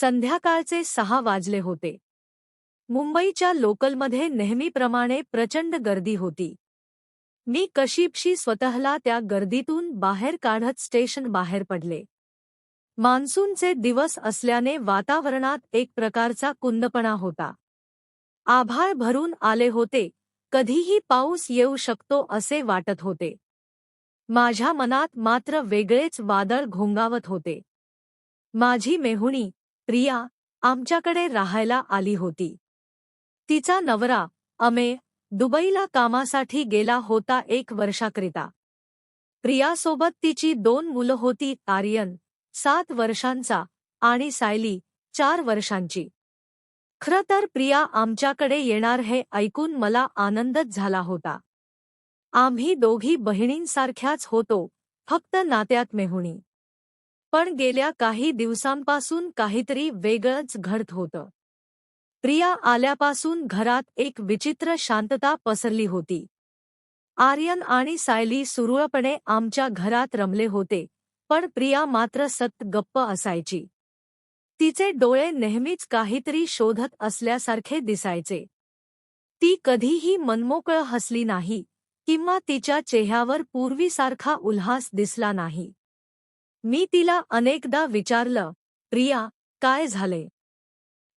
संध्याकाळचे सहा वाजले होते. मुंबईच्या लोकलमध्ये नेहमीप्रमाणे प्रचंड गर्दी होती. मी कशीपशी स्वतःला त्या गर्दीतून बाहेर काढत स्टेशन बाहेर पडले. मान्सूनचे दिवस असल्याने वातावरणात एक प्रकारचा कुंदपणा होता. आभाळ भरून आले होते कधीही पाऊस येऊ शकतो असे वाटत होते. माझ्या मनात मात्र वेगळेच वादळ घोंगावत होते. माझी मेहुणी प्रिया आमच्याकडे राहायला आली होती. तिचा नवरा अमे दुबईला कामासाठी गेला होता एक वर्षाकरिता. प्रियासोबत तिची दोन मुलं होती आर्यन सात वर्षांचा आणि सायली चार वर्षांची. खरं तर प्रिया आमच्याकडे येणार हे ऐकून मला आनंदच झाला होता. आम्ही दोघी बहिणींसारख्याच होतो फक्त नात्यात मेहुणी. पण गेल्या काही दिवसांपासून काहीतरी वेगळंच घडत होतं. प्रिया आल्यापासून घरात एक विचित्र शांतता पसरली होती. आर्यन आणि सायली सुरळपणे आमच्या घरात रमले होते पण प्रिया मात्र सत गप्प असायची. तिचे डोळे नेहमीच काहीतरी शोधत असल्यासारखे दिसायचे. ती कधीही मनमोकळं हसली नाही किंवा तिच्या चेहऱ्यावर पूर्वीसारखा उल्हास दिसला नाही. मी तिला अनेकदा विचारलं प्रिया काय झाले?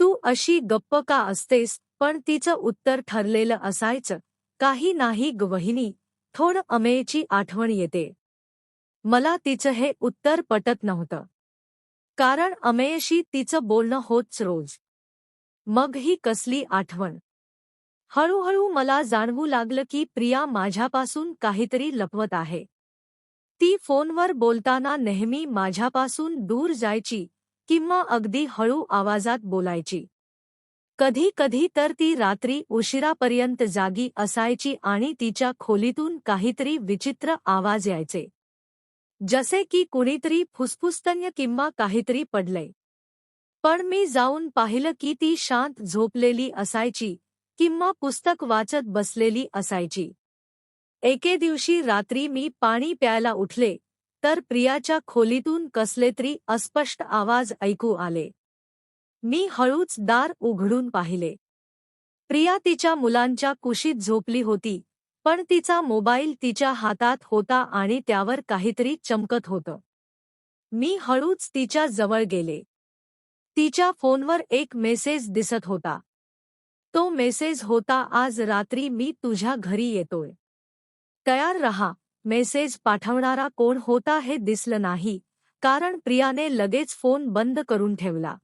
तू अशी गप्प का असतेस? पण तिचं उत्तर ठरलेलं असायचं. काही नाही गवहिनी थोडं अमेयची आठवण येते. मला तिचं हे उत्तर पटत नव्हतं. कारण अमेयशी तिचं बोलणं होतच रोज. मग ही कसली आठवण? हळूहळू मला जाणवू लागलं की प्रिया माझ्यापासून काहीतरी लपवत आहे. ती फोनवर बोलताना नेहमी माझ्यापासून दूर जायची किंवा अगदी हळू आवाजात बोलायची. कधी कधी तर ती रात्री उशिरापर्यंत जागी असायची आणि तिच्या खोलीतून काहीतरी विचित्र आवाज यायचे. जसे की कुणीतरी फुसफुस्तन्य किंवा काहीतरी पडलंय. पण मी जाऊन पाहिलं की ती शांत झोपलेली असायची किंवा पुस्तक वाचत बसलेली असायची. एके दिवशी रात्री मी पाणी प्यायला उठले तर प्रियाच्या खोलीतून कसले तरी अस्पष्ट आवाज ऐकू आले. मी हळूच दार उघडून पाहिले. प्रिया तिच्या मुलांच्या कुशीत झोपली होती पण तिचा मोबाईल तिच्या हातात होता आणि त्यावर काहीतरी चमकत होतं. मी हळूच तिच्या जवळ गेले. तिच्या फोनवर एक मेसेज दिसत होता. तो मेसेज होता आज रात्री मी तुझ्या घरी येतोय. तयार रहा. मेसेज पाठवणारा कोण होता हे दिसलं नाही. कारण प्रियाने लगेच फोन बंद करून ठेवला.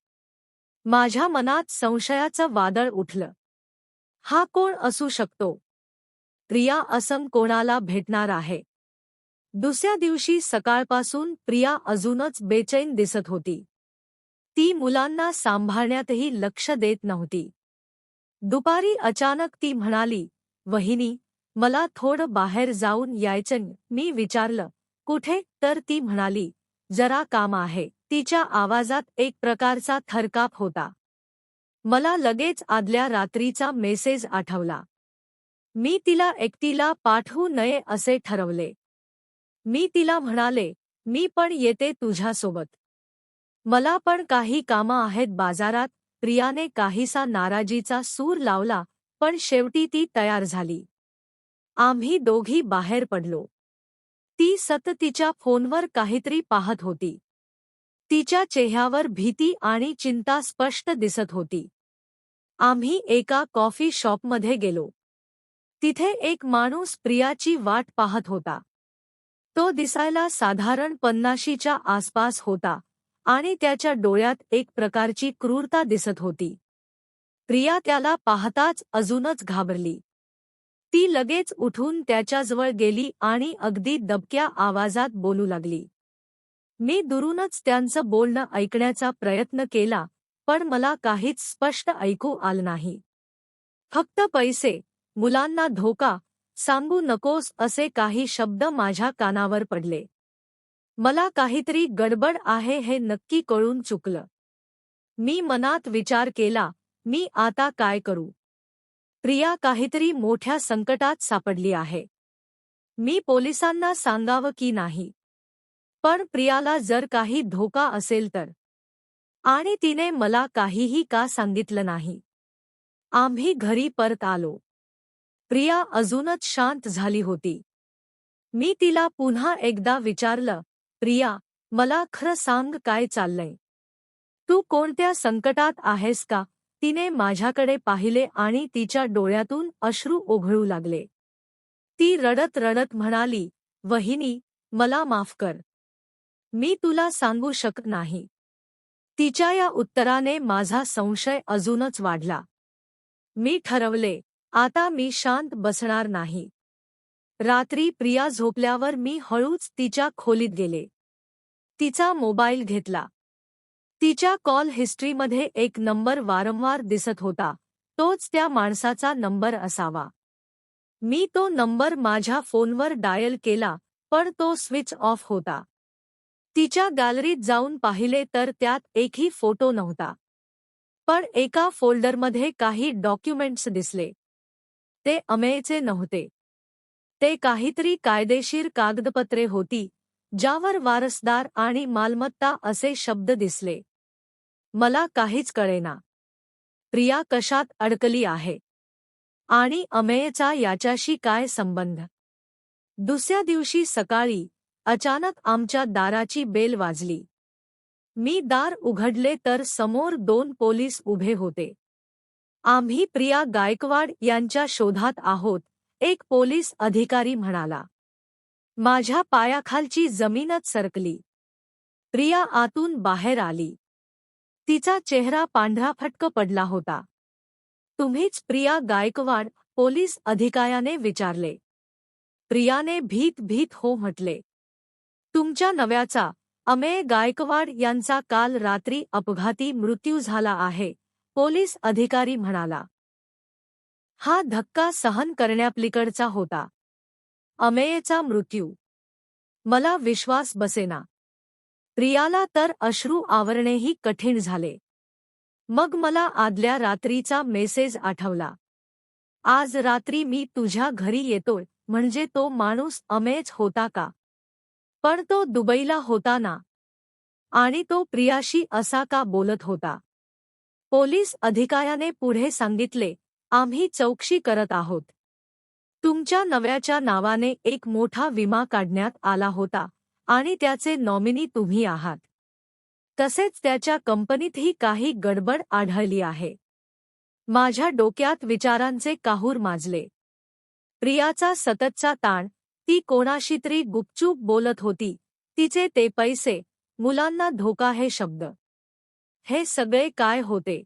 माझ्या मनात संशयाचं वादळ उठलं. हा कोण असू शकतो? प्रिया असं कोणाला भेटणार आहे? दुसऱ्या दिवशी सकाळपासून प्रिया अजूनच बेचैन दिसत होती. ती मुलांना सांभाळण्यातही लक्ष देत नव्हती. दुपारी अचानक ती म्हणाली वहिनी मला थोडं बाहेर जाऊन यायचं मी विचारलं. कुठे? तर ती म्हणाली जरा काम आहे. तिच्या आवाजात एक प्रकारचा थरकाप होता. मला लगेच आदल्या रात्रीचा मेसेज आठवला. मी तिला एकटीला पाठवू नये असे ठरवले. मी तिला म्हणाले मी पण येते तुझ्यासोबत. मला पण काही कामं आहेत बाजारात. प्रियाने काहीसा नाराजीचा सूर लावला पण शेवटी ती तयार झाली. आम्ही दोघी बाहेर पडलो. ती सततीच्या फोनवर काहीतरी पाहत होती. तिच्या चेहऱ्यावर भीती आणि चिंता स्पष्ट दिसत होती. आम्ही एका कॉफी शॉपमध्ये गेलो. तिथे एक माणूस प्रियाची वाट पाहत होता. तो दिसायला साधारण पन्नाशीच्या आसपास होता आणि त्याच्या डोळ्यात एक प्रकारची क्रूरता दिसत होती. प्रिया त्याला पाहताच अजूनच घाबरली. ती लगेच उठून त्याच्याजवळ गेली आणि अगदी दबक्या आवाजात बोलू लागली. मी दुरूनच त्यांचं बोलणं ऐकण्याचा प्रयत्न केला पण मला काहीच स्पष्ट ऐकू आलं नाही. फक्त पैसे मुलांना धोका सांगू नकोस असे काही शब्द माझ्या कानावर पडले. मला काहीतरी गडबड आहे हे नक्की कळून चुकलं. मी मनात विचार केला मी आता काय करू? प्रिया काहीतरी मोठ्या संकटात सापडली आहे. मी पोलिसांना सांगावं की नाही. पण प्रियाला जर काही धोका असेल तर. आणि तिने मला काहीही का सांगितलं नाही. आम्ही घरी परत आलो. प्रिया अजूनच शांत झाली होती. मी तिला पुन्हा एकदा विचारलं प्रिया मला खरं सांग काय चाललंय? तू कोणत्या संकटात आहेस का? तिने माझ्याकडे पाहिले आणि तिच्या डोळ्यातून अश्रू ओघळू लागले. ती रडत रडत म्हणाली वहिनी मला माफ कर. मी तुला सांगू शकत नाही. तिच्या या उत्तराने माझा संशय अजूनच वाढला. मी ठरवले आता मी शांत बसणार नाही. रात्री प्रिया झोपल्यावर मी हळूच तिच्या खोलीत गेले. तिचा मोबाईल घेतला. तिच्या कॉल हिस्ट्रीमध्ये एक नंबर वारंवार दिसत होता. तोच त्या माणसाचा नंबर असावा. मी तो नंबर माझ्या फोनवर डायल केला पण तो स्विच ऑफ होता. तिच्या गॅलरीत जाऊन पाहिले तर त्यात एकही फोटो नव्हता. पण एका फोल्डरमध्ये काही डॉक्युमेंट्स दिसले. ते अमेयचे नव्हते. ते काहीतरी कायदेशीर कागदपत्रे होती ज्यावर वारसदार आणि मालमत्ता असे शब्द दिसले. मला काहीच कळेना. प्रिया कशात अडकली आहे? आणि अमेयचा याच्याशी काय संबंध? दुसऱ्या दिवशी सकाळी अचानक आमच्या दाराची बेल वाजली. मी दार उघडले तर समोर दोन पोलीस उभे होते. आम्ही प्रिया गायकवाड यांच्या शोधात आहोत एक पोलीस अधिकारी म्हणाला. माझ्या पायाखालची जमीनच सरकली. प्रिया आतून बाहेर आली. तिचा चेहरा पांढरा फटक पडला होता. तुम्हीच प्रिया गायकवाड पोलीस अधिकाऱ्याने विचारले. प्रियाने भीत भीत हो म्हटले. तुमच्या नव्याचा अमेय गायकवाड यांचा काल रात्री अपघाती मृत्यू झाला आहे पोलीस अधिकारी म्हणाला. हा धक्का सहन करण्यापलीकडचा होता. अमेयचा मृत्यू. मला विश्वास बसेना. प्रियाला तर अश्रू आवरणेही कठीण झाले. मग मला आदल्या रात्रीचा मेसेज आठवला. आज रात्री मी तुझ्या घरी येतोय म्हणजे तो माणूस अमेज होता का? पण तो दुबईला होता ना? आणि तो प्रियाशी असा का बोलत होता? पोलीस अधिकाऱ्याने पुढे सांगितले आम्ही चौकशी करत आहोत. तुमच्या नव्याच्या नावाने एक मोठा विमा काढण्यात आला होता. आणि त्याचे नॉमिनी तुम्ही आहात. तसेच त्याच्या कंपनीतही काही गडबड आढळली आहे. माझ्या डोक्यात विचारांचे काहूर माजले. प्रियाचा सततचा ताण ती कोणाशी तरी गुपचूप बोलत होती तिचे ते पैसे मुलांना धोका हे शब्द. हे सगळे काय होते?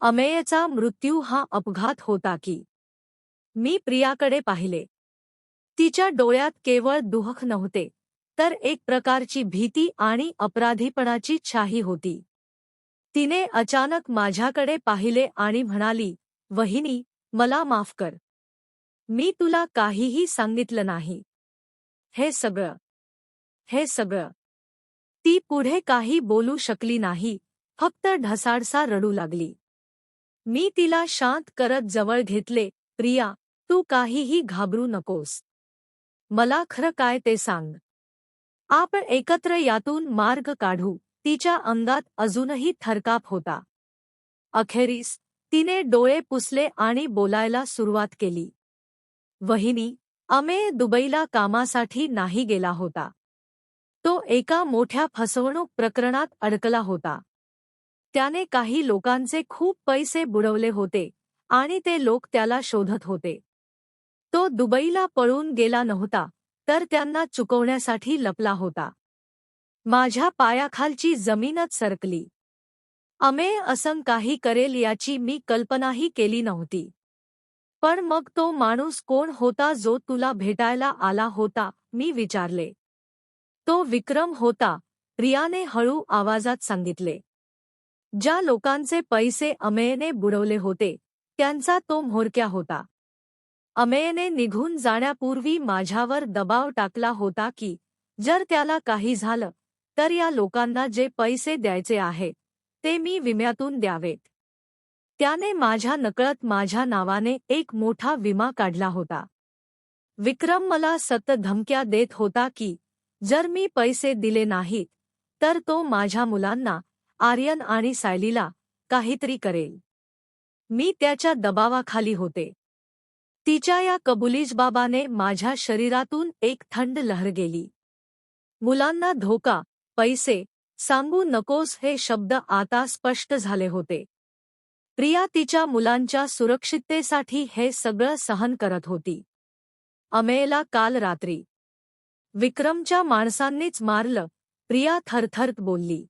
अमेयचा मृत्यू हा अपघात होता की? मी प्रियाकडे पाहिले. तिच्या डोळ्यात केवळ दुःख नव्हते. तर एक प्रकारची भीती आणि अपराधीपणाची छाही होती. तिने अचानक माझ्याकडे पाहिले आणि म्हणाली वहिनी मला माफ कर. मी तुला काहीही सांगितलं नाही. हे सगळं. हे सगळं. ती पुढे काही बोलू शकली नाही फक्त ढसाडसा रडू लागली. मी तिला शांत करत जवळ घेतले प्रिया तू काहीही घाबरू नकोस. मला खरं काय ते सांग. आपण एकत्र यातून मार्ग काढू. तिच्या अंगात अजूनही थरकाप होता. अखेरीस तिने डोळे पुसले आणि बोलायला सुरुवात केली. वहिनी अमेय दुबईला कामासाठी नाही गेला होता. तो एका मोठ्या फसवणूक प्रकरणात अडकला होता. त्याने काही लोकांचे खूप पैसे बुडवले होते आणि ते लोक त्याला शोधत होते. तो दुबईला पळून गेला नव्हता. तर त्यांना चुकवण्यासाठी लपला होता. माझ्या पायाखालची जमीनच सरकली. अमे असं काही करेल याची मी कल्पनाही केली नव्हती. पण मग तो माणूस कोण होता जो तुला भेटायला आला होता मी विचारले. तो विक्रम होता प्रियाने हळू आवाजात सांगितले. ज्या लोकांचे पैसे अमेयने बुडवले होते त्यांचा तो म्होरक्या होता. अमेयने निघून जाण्यापूर्वी माझ्यावर दबाव टाकला होता की जर त्याला काही झालं तर या लोकांना जे पैसे द्यायचे आहेत ते मी विम्यातून द्यावेत. त्याने माझ्या नकळत माझ्या नावाने एक मोठा विमा काढला होता. विक्रम मला सत धमक्या देत होता की जर मी पैसे दिले नाहीत तर तो माझ्या मुलांना आर्यन आणि सायलीला काहीतरी करेल. मी त्याच्या दबावाखाली होते. तिच्या या कबुलीजबाबाने माझ्या शरीरातून एक थंड लहर गेली. मुलांना धोका पैसे सांगू नकोस हे शब्द आता स्पष्ट झाले होते. प्रिया तिच्या मुलांच्या सुरक्षिततेसाठी हे सगळं सहन करत होती. अमेयला काल रात्री. विक्रमच्या माणसांनीच मारलं प्रिया थरथरत बोलली.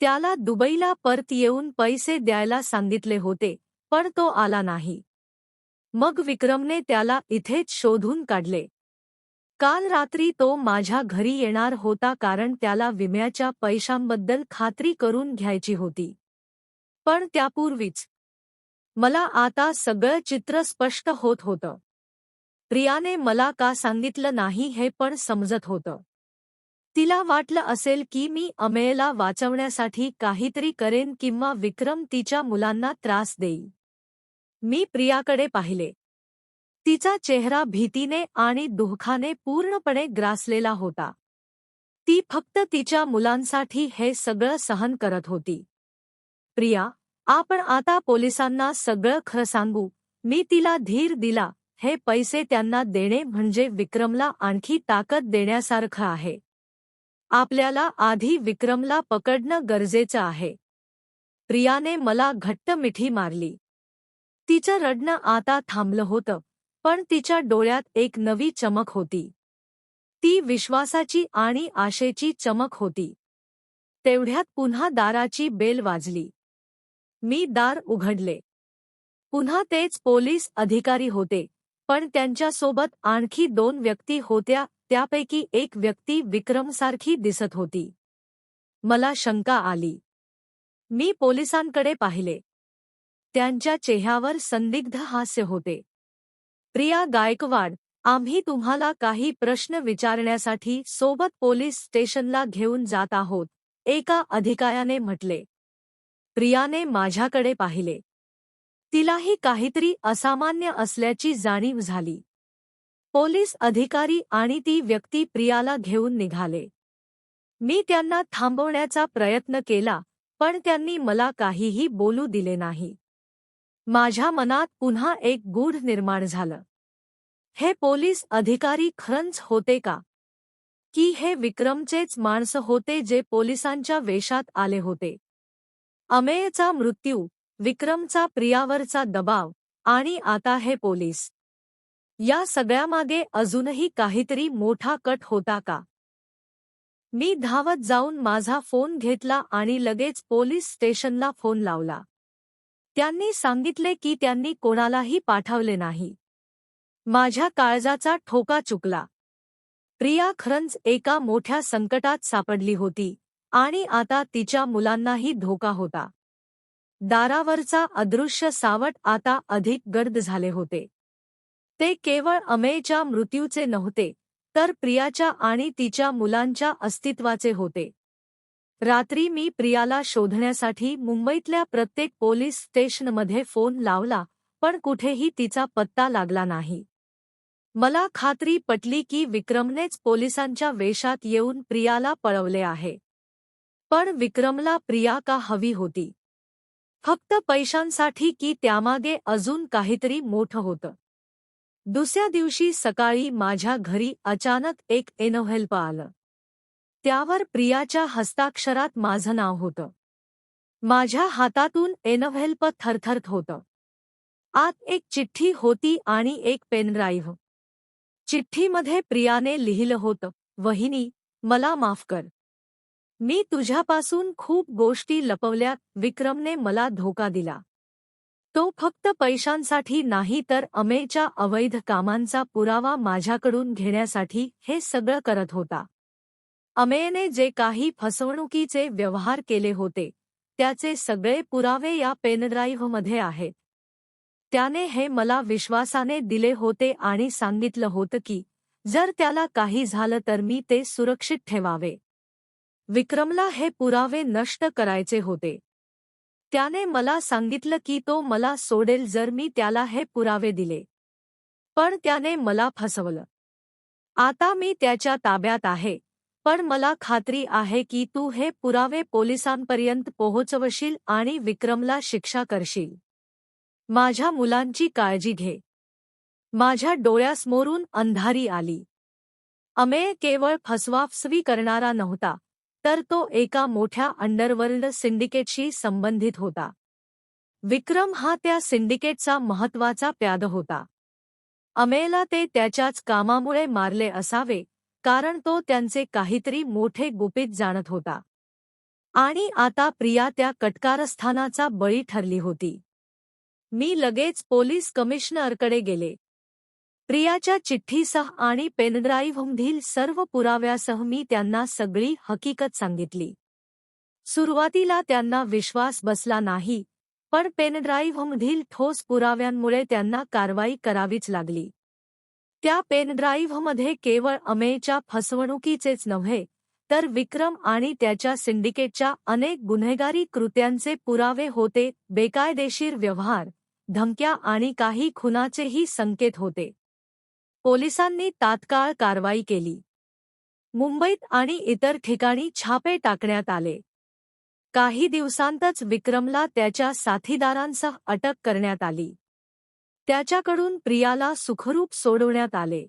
त्याला दुबईला परत येऊन पैसे द्यायला सांगितले होते पण तो आला नाही. मग विक्रमने त्याला इथेच शोधून काढले. काल रात्री तो माझ्या घरी येणार होता कारण त्याला विम्याच्या पैशांबद्दल खात्री करून घ्यायची होती. पण त्यापूर्वीच मला आता सगळं चित्र स्पष्ट होत होतं. प्रियाने मला का सांगितलं नाही हे पण समजत होतं. तिला वाटलं असेल की मी अमेयला वाचवण्यासाठी काहीतरी करेन किंवा विक्रम तिच्या मुलांना त्रास देईल. मी प्रियाकडे पाहिले. तिचा चेहरा भीतीने आणि दुःखाने पूर्णपणे ग्रासलेला होता. ती फक्त तिच्या मुलांसाठी हे सगळं सहन करत होती. प्रिया आपण आता पोलिसांना सगळं खरं सांगू. मी तिला धीर दिला. हे पैसे त्यांना देणे म्हणजे विक्रमला आणखी ताकद देण्यासारखं आहे. आपल्याला आधी विक्रमला पकडणं गरजेचं आहे. प्रियाने मला घट्ट मिठी मारली. तिचं रडणं आता थांबलं होतं पण तिच्या डोळ्यात एक नवी चमक होती. ती विश्वासाची आणि आशेची चमक होती. तेवढ्यात पुन्हा दाराची बेल वाजली. मी दार उघडले. पुन्हा तेच पोलीस अधिकारी होते पण त्यांच्यासोबत आणखी दोन व्यक्ती होत्या त्यापैकी एक व्यक्ती विक्रमसारखी दिसत होती. मला शंका आली. मी पोलिसांकडे पाहिले. त्यांच्या चेहऱ्यावर संदिग्ध हास्य होते. प्रिया गायकवाड आम्ही तुम्हाला काही प्रश्न विचारण्यासाठी सोबत पोलीस स्टेशनला घेऊन जात आहोत एका अधिकाऱ्याने म्हटले. प्रियाने माझ्याकडे पाहिले. तिलाही काहीतरी असामान्य असल्याची जाणीव झाली. पोलीस अधिकारी आणि ती व्यक्ती प्रियाला घेऊन निघाले. मी त्यांना थांबवण्याचा प्रयत्न केला पण त्यांनी मला काहीही बोलू दिले नाही. माझ्या मनात पुन्हा एक गूढ निर्माण झालं. हे पोलीस अधिकारी खरंच होते का? की हे विक्रमचेच माणसं होते जे पोलिसांच्या वेशात आले होते? अमेयचा मृत्यू विक्रमचा प्रियावरचा दबाव आणि आता हे पोलीस. या सगळ्यामागे अजूनही काहीतरी मोठा कट होता का? मी धावत जाऊन माझा फोन घेतला आणि लगेच पोलीस स्टेशनला फोन लावला. त्यांनी सांगितले की त्यांनी कोणालाही पाठवले नाही. माझ्या काळजाचा ठोका चुकला. प्रिया खरंच एका मोठ्या संकटात सापडली होती आणि आता तिच्या मुलांनाही धोका होता. दारावरचा अदृश्य सावट आता अधिक गर्द झाले होते. ते केवळ अमेयच्या मृत्यूचे नव्हते तर प्रियाच्या आणि तिच्या मुलांच्या अस्तित्वाचे होते. रात्री मी प्रियाला शोधण्यासाठी मुंबईतल्या प्रत्येक पोलीस स्टेशनमध्ये फोन लावला पण कुठेही तिचा पत्ता लागला नाही. मला खात्री पटली की विक्रमनेच पोलिसांच्या वेशात येऊन प्रियाला पळवले आहे. पण विक्रमला प्रिया का हवी होती? फक्त पैशांसाठी की त्यामागे अजून काहीतरी मोठं होतं? दुसऱ्या दिवशी सकाळी माझ्या घरी अचानक एक एनोव्हेल्प आलं. त्यावर प्रियाच्या हस्ताक्षरात माझं नाव होतं. माझ्या हातातून एनव्हेल्प थरथरत होतं. आत एक चिठ्ठी होती आणि एक पेनड्राईव्ह. चिठ्ठीमध्ये प्रियाने लिहिलं होतं वहिनी मला माफ कर. मी तुझ्यापासून खूप गोष्टी लपवल्यात विक्रमने मला धोका दिला. तो फक्त पैशांसाठी नाही तर अमेच्या अवैध कामांचा पुरावा माझ्याकडून घेण्यासाठी हे सगळं करत होता. अमेयने जे काही फसवणुकीचे व्यवहार केले होते त्याचे सगळे पुरावे या पेनड्राईव्हमध्ये आहेत. त्याने हे मला विश्वासाने दिले होते आणि सांगितलं होतं की जर त्याला काही झालं तर मी ते सुरक्षित ठेवावे. विक्रमला हे पुरावे नष्ट करायचे होते. त्याने मला सांगितलं की तो मला सोडेल जर मी त्याला हे पुरावे दिले. पण त्याने मला फसवलं. आता मी त्याच्या ताब्यात आहे. पण मला खात्री आहे की तू हे पुरावे पोलिसांपर्यंत पोहोचवशील आणि विक्रमला शिक्षा करशील. माझ्या मुलांची काळजी घे. माझ्या डोळ्यासमोरून अंधारी आली. अमेय केवळ फसवाफसवी करणारा नव्हता तर तो एका मोठ्या अंडरवर्ल्ड सिंडिकेटशी संबंधित होता. विक्रम हा त्या सिंडिकेटचा महत्त्वाचा प्याद होता. अमेयला ते त्याच्याच कामामुळे मारले असावे कारण तो त्यांचे काहीतरी मोठे गुपित जाणत होता. आणि आता प्रिया त्या कटकारस्थानाचा बळी ठरली होती. मी लगेच पोलीस कमिशनरकडे गेले. प्रियाच्या चिठ्ठीसह आणि पेनड्राईव्हमधील सर्व पुराव्यासह मी त्यांना सगळी हकीकत सांगितली. सुरुवातीला त्यांना विश्वास बसला नाही पण पेनड्राईव्हमधील ठोस पुराव्यांमुळे त्यांना कारवाई करावीच लागली. त्या पेनड्राईव्हमध्ये केवळ अमेयच्या फसवणुकीचेच नव्हे तर विक्रम आणि त्याच्या सिंडिकेटच्या अनेक गुन्हेगारी कृत्यांचे पुरावे होते बेकायदेशीर व्यवहार धमक्या आणि काही खुनाचेही संकेत होते. पोलिसांनी तात्काळ कारवाई केली. मुंबईत आणि इतर ठिकाणी छापे टाकण्यात आले. काही दिवसांतच विक्रमला त्याच्या साथीदारांसह अटक करण्यात आली. त्याच्याकडून प्रियाला सुखरूप सोडवण्यात आले.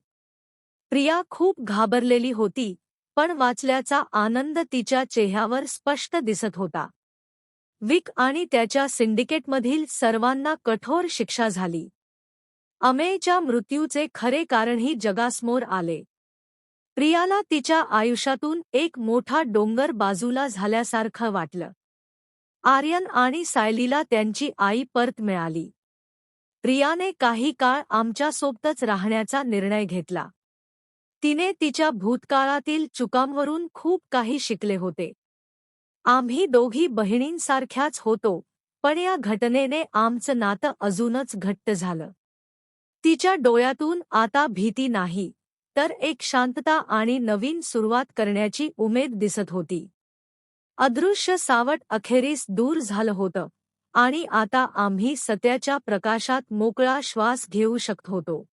प्रिया खूप घाबरलेली होती पण वाचल्याचा आनंद तिच्या चेहऱ्यावर स्पष्ट दिसत होता. विक आणि त्याच्या सिंडिकेटमधील सर्वांना कठोर शिक्षा झाली. अमेयच्या मृत्यूचे खरे कारणही जगासमोर आले. प्रियाला तिच्या आयुष्यातून एक मोठा डोंगर बाजूला झाल्यासारखं वाटलं. आर्यन आणि सायलीला त्यांची आई परत मिळाली. प्रियाने काही काळ आमच्यासोबतच राहण्याचा निर्णय घेतला. तिने तिच्या भूतकाळातील चुकांवरून खूप काही शिकले होते. आम्ही दोघी बहिणींसारख्याच होतो पण या घटनेने आमचं नातं अजूनच घट्ट झालं. तिच्या डोळ्यातून आता भीती नाही तर एक शांतता आणि नवीन सुरुवात करण्याची उमेद दिसत होती. अदृश्य सावट अखेरीस दूर झालं होतं. आणि आता आम्ही सत्याच्या प्रकाशात मोकळा श्वास घेऊ शकत होतो.